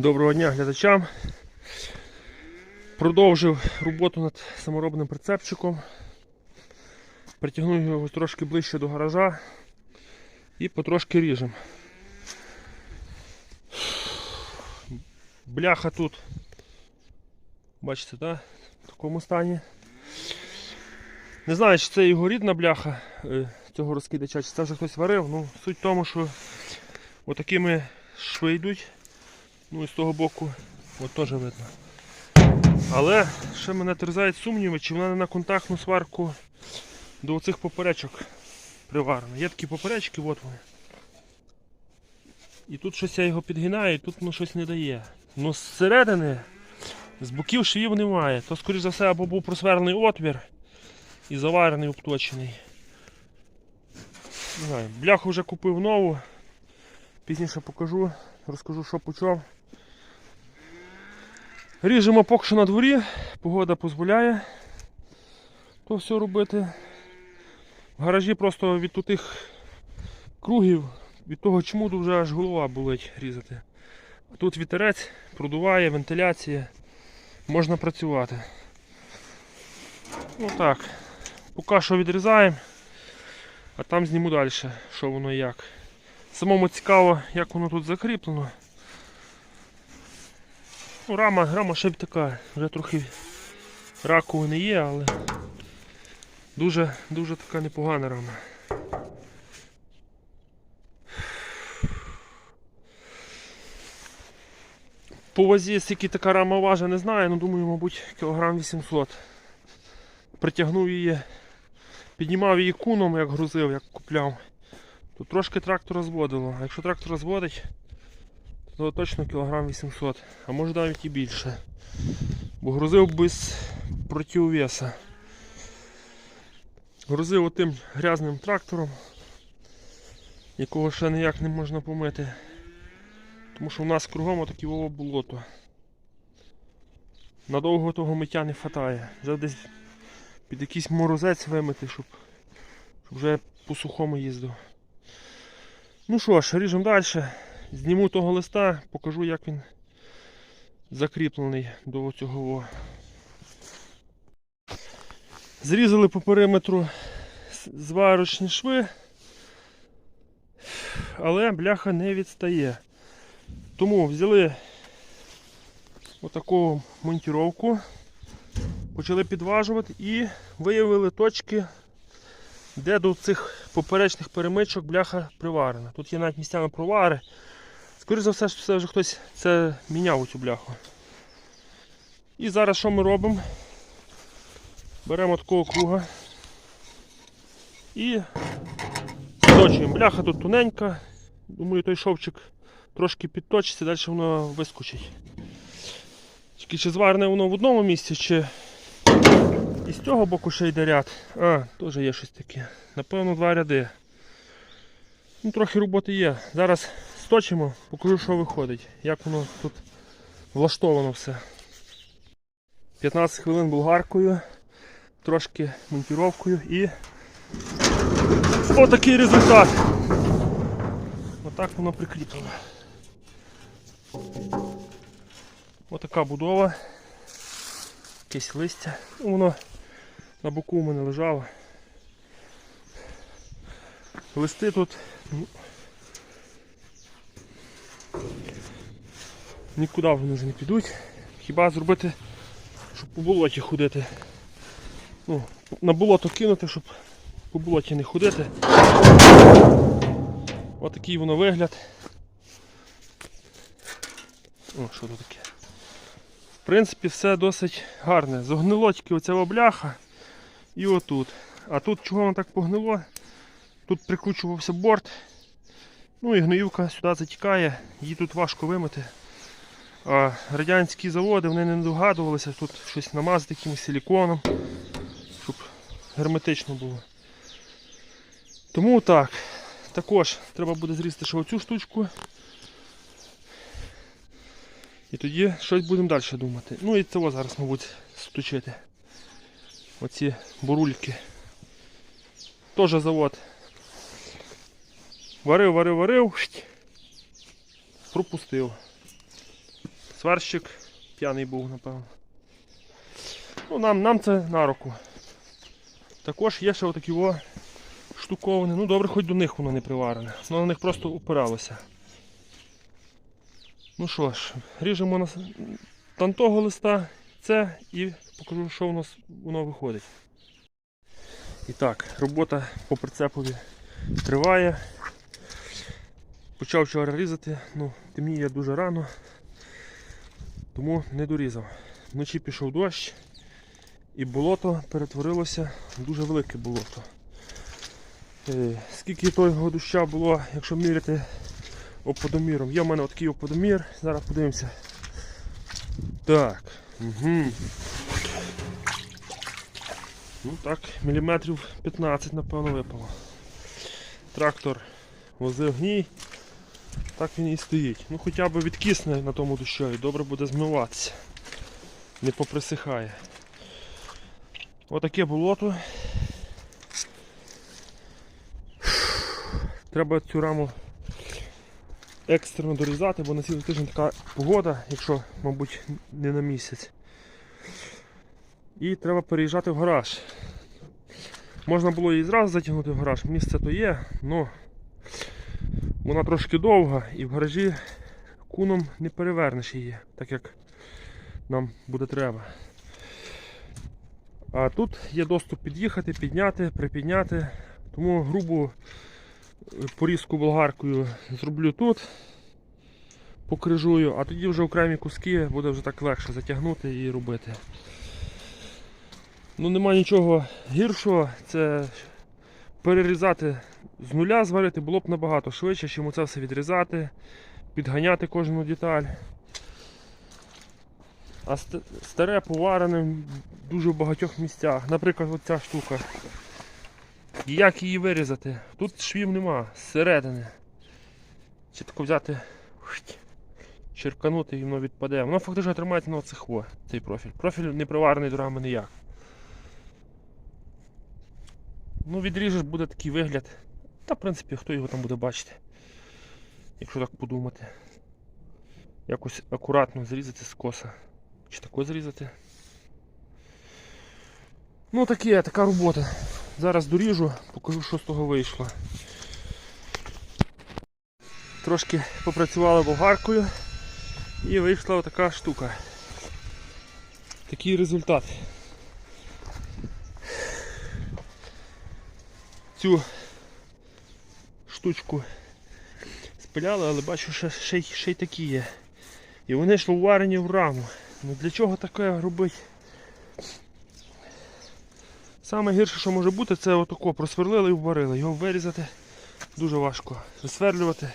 Доброго дня глядачам. Продовжив роботу над саморобним прицепчиком. Притягнув його трошки ближче до гаража і потрошки ріжем. Бляха тут. Бачите, так? В такому стані. Не знаю, чи це його рідна бляха е, цього розкидача, чи це вже хтось варив. Ну, суть в тому, що отакими шви йдуть. Ну і з того боку от теж видно. Але ще мене терзають сумніви, чи вона не на контактну сварку до оцих поперечок приварена. Є такі поперечки, от вони. І тут щось я його підгинаю, і тут ну, щось не дає. Ну зсередини, з боків швів немає. То, скоріш за все, або був просверлений отвір і заварений, обточений. Не знаю, бляху вже купив нову. Пізніше покажу, розкажу, що почав. Ріжемо поки що на дворі, погода дозволяє то все робити. В гаражі просто від тих кругів, від того чмуду вже аж голова болить різати. А тут вітерець, продуває, вентиляція, можна працювати. Ну так, поки що відрізаємо, а там зніму далі, що воно і як. Самому цікаво, як воно тут закріплено. Ну, рама, рама ще б така, вже трохи раковини є, але дуже, дуже така непогана рама. По вазі, скільки така рама важить, не знаю, ну думаю, мабуть, кілограм 800. Притягнув її, піднімав її куном, як грузив, як купляв. Тут трошки трактор розводило, а якщо трактор розводить, то точно кілограм 800, а може навіть і більше. Бо грузив без противовеса. Грузив отим грязним трактором, якого ще ніяк не можна помити. Тому що в нас кругом отакі вово болото. Надовго того миття не вистачає. Вже десь під якийсь морозець вимити, щоб, щоб вже по сухому їздив. Ну що ж, ріжемо далі. Зніму того листа, покажу, як він закріплений до цього. Зрізали по периметру зварочні шви, але бляха не відстає. Тому взяли отаку монтіровку, почали підважувати і виявили точки, де до цих поперечних перемичок бляха приварена. Тут є навіть місцями провари. Скоріше за все, що це вже хтось це міняв цю бляху. І зараз що ми робимо? Беремо такого круга і точуємо. Бляха тут тоненька. Думаю, той шовчик трошки підточиться, далі воно вискочить. Тільки чи зварене воно в одному місці, чи і з цього боку ще йде ряд. А, теж є щось таке. Напевно, два ряди. Ну, трохи роботи є. Зараз сточимо, покажу, що виходить, як воно тут влаштовано все. 15 хвилин болгаркою, трошки монтіровкою і отакий результат. Отак воно прикріплено. Отака будова. Якесь листя. Ну, Воно на боку у мене лежало. Листи тут нікуди вони вже не підуть. Хіба зробити, щоб по болоті ходити. Ну, на болото кинути, щоб по болоті не ходити. Ось такий воно вигляд. О, що тут таке? В принципі, все досить гарне. Зогнило тільки оця обляха і отут. А тут чого воно так погнило? Тут прикручувався борт. Ну і гноївка сюди затікає, її тут важко вимити. А радянські заводи вони не догадувалися тут щось намазати якимось силіконом, щоб герметично було. Тому так. Також треба буде зрізати ще оцю штучку. І тоді щось будемо далі думати. Ну і цього зараз, мабуть, стучити. Оці бурульки. Теж завод. Варив, варив, варив. Пропустив. сварщик п'яний був, напевно. Ну, нам, нам це на руку. Також є ще отакі о штуковини. Ну добре, хоч до них воно не приварене. Воно на них просто упиралося. Ну що ж, ріжемо на тантого листа це і покажу, що у нас воно виходить. І так, робота по прицепові триває. Почав вчора різати, ну, темніє дуже рано, тому не дорізав. Вночі пішов дощ і болото перетворилося в дуже велике болото. Е, Скільки того доща було, якщо міряти оподоміром. Є в мене такий оподомір, зараз подивимося. Так. Угу. Ну так, міліметрів 15, напевно, випало. Трактор возив гній, так він і стоїть. Ну хоча б відкисне на тому дощові, добре буде змиватися. Не поприсихає. Отаке болото. Треба цю раму екстрено дорізати, бо на цілий тиждень така погода, якщо, мабуть, не на місяць. І треба переїжджати в гараж. Можна було її зразу затягнути в гараж, місце то є, але вона трошки довга і в гаражі куном не перевернеш її, так як нам буде треба. А тут є доступ під'їхати, підняти, припідняти. Тому грубу е, порізку болгаркою зроблю тут, покрижую, а тоді вже окремі куски буде вже так легше затягнути і робити. Ну нема нічого гіршого, це перерізати з нуля зварити було б набагато швидше, чим це все відрізати, підганяти кожну деталь. А старе поварене в дуже багатьох місцях. Наприклад, оця штука. Як її вирізати? Тут швів нема, зсередини. Чи тако взяти, черканути і воно відпаде. Воно фактично тримається на оцих во, цей профіль. Профіль не приварений дорогами ніяк. Ну, відріжеш, буде такий вигляд. Та, в принципі, хто його там буде бачити. Якщо так подумати. Якось акуратно зрізати з коса. Чи тако зрізати? Ну таке, така робота. Зараз доріжу, покажу, що з того вийшло. Трошки попрацювали болгаркою і вийшла отака штука. Такий результат. Цю штучку спиляли, але бачу, що ще, й- ще й такі є. І вони ж варені в раму. Ну для чого таке робити? Саме гірше, що може бути, це отако просверлили і вварили. Його вирізати дуже важко. Висверлювати.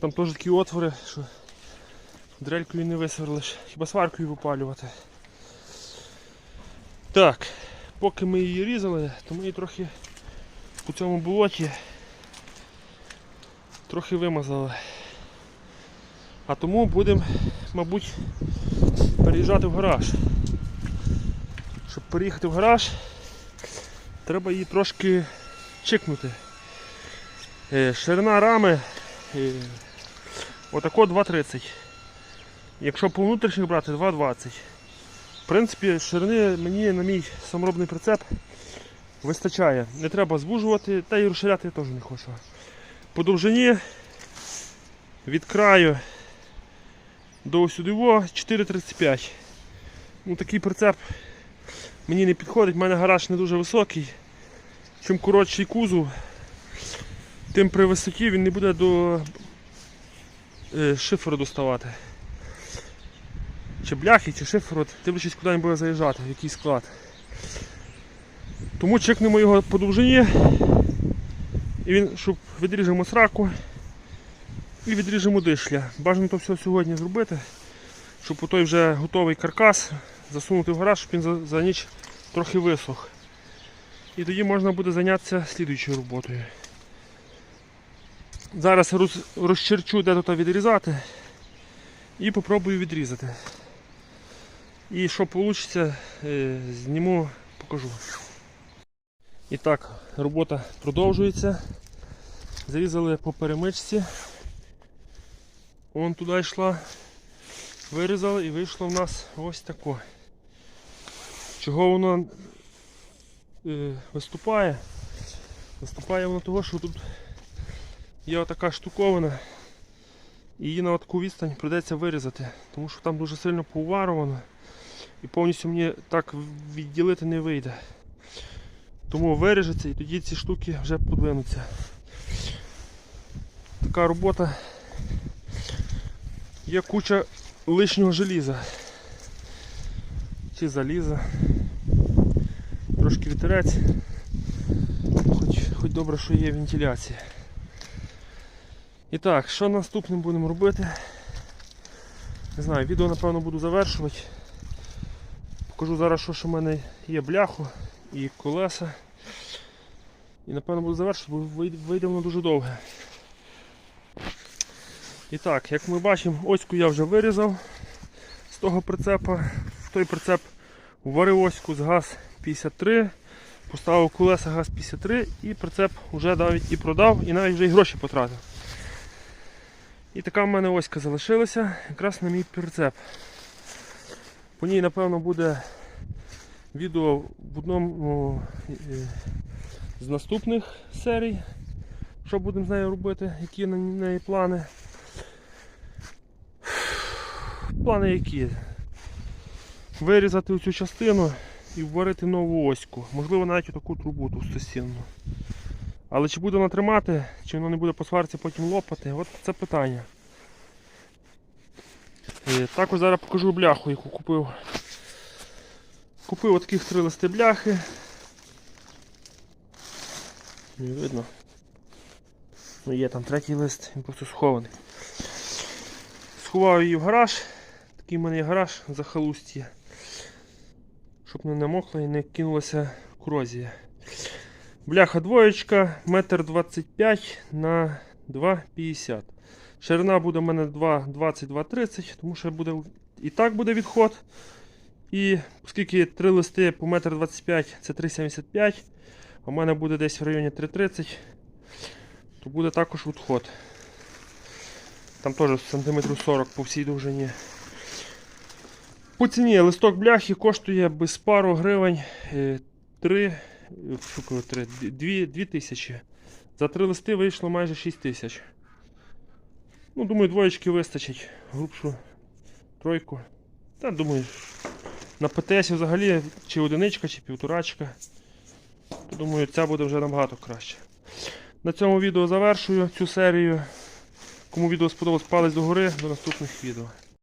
Там теж такі отвори, що дрелькою не висверлиш, хіба сваркою випалювати. Так, поки ми її різали, то ми її трохи у цьому болоті трохи вимазали. А тому будемо, мабуть, переїжджати в гараж. Щоб переїхати в гараж, треба її трошки чикнути. Е, Ширина рами е, отако 2,30. Якщо по внутрішніх брати 2,20. В принципі, ширини мені на мій саморобний прицеп вистачає. Не треба звужувати, та й розширяти я теж не хочу. По довжині від краю до сюди 4,35. Ну, такий прицеп мені не підходить, в мене гараж не дуже високий. Чим коротший кузов, тим при висоті він не буде до е, шиферу доставати. Чи бляхи, чи шифер, от, дивлячись, куди він буде заїжджати, в який склад. Тому чекнемо його по довжині. І він, щоб відріжемо сраку і відріжемо дишля. Бажано то все сьогодні зробити, щоб у той вже готовий каркас засунути в гараж, щоб він за, за ніч трохи висох. І тоді можна буде зайнятися слідуючою роботою. Зараз роз, розчерчу, де тут відрізати, і попробую відрізати. І що вийде, зніму, покажу. І так, робота продовжується. Зрізали по перемичці. Вон туди йшла. Вирізали і вийшло в нас ось таке. Чого воно е, виступає? Виступає воно того, що тут є отака штуковина. І її на таку відстань прийдеться вирізати, тому що там дуже сильно поуваровано і повністю мені так відділити не вийде. Тому виріжеться і тоді ці штуки вже подвинуться. Така робота. Є куча лишнього желіза. Чи заліза. Трошки вітерець. Хоч, хоч добре, що є вентиляція. І так, що наступним будемо робити? Не знаю, відео напевно буду завершувати. Покажу зараз, що, що в мене є бляху і колеса. І напевно буду завершувати, бо вийде- воно дуже довге. І так, як ми бачимо, оську я вже вирізав з того прицепа. В той прицеп вварив оську з газ 53, поставив колеса газ 53 і прицеп вже навіть і продав, і навіть вже і гроші потратив. І така в мене оська залишилася якраз на мій прицеп. По ній, напевно, буде відео в одному з наступних серій. Що будемо з нею робити, які на неї плани. Плани які? Вирізати цю частину і вварити нову оську. Можливо, навіть таку трубу товстостінну. Але чи буде вона тримати, чи воно не буде по сварці потім лопати, от це питання. Е, Також зараз покажу бляху, яку купив. Купив таких три листи бляхи. Не видно. Ну є там третій лист, він просто схований. Сховав її в гараж. Такий в мене є гараж захолустя. Щоб не намокла і не кинулася корозія. Бляха двоєчка, метр 25 на 2,50. Ширина буде в мене 2,20-2,30, тому що буде і так буде відход. І оскільки три листи по 1,25 м це 3,75, а в мене буде десь в районі 3,30, то буде також відход. Там теж сантиметрів 40 по всій довжині. По ціні листок бляхи коштує без пару гривень е, 3, 3 2, 2 тисячі. За три листи вийшло майже 6 тисяч. Ну, думаю, двоєчки вистачить. Грубшу тройку. Та думаю, на ПТС взагалі чи одиничка, чи півторачка. Думаю, ця буде вже набагато краще. На цьому відео завершую цю серію. Кому відео сподобалось, палець догори до наступних відео.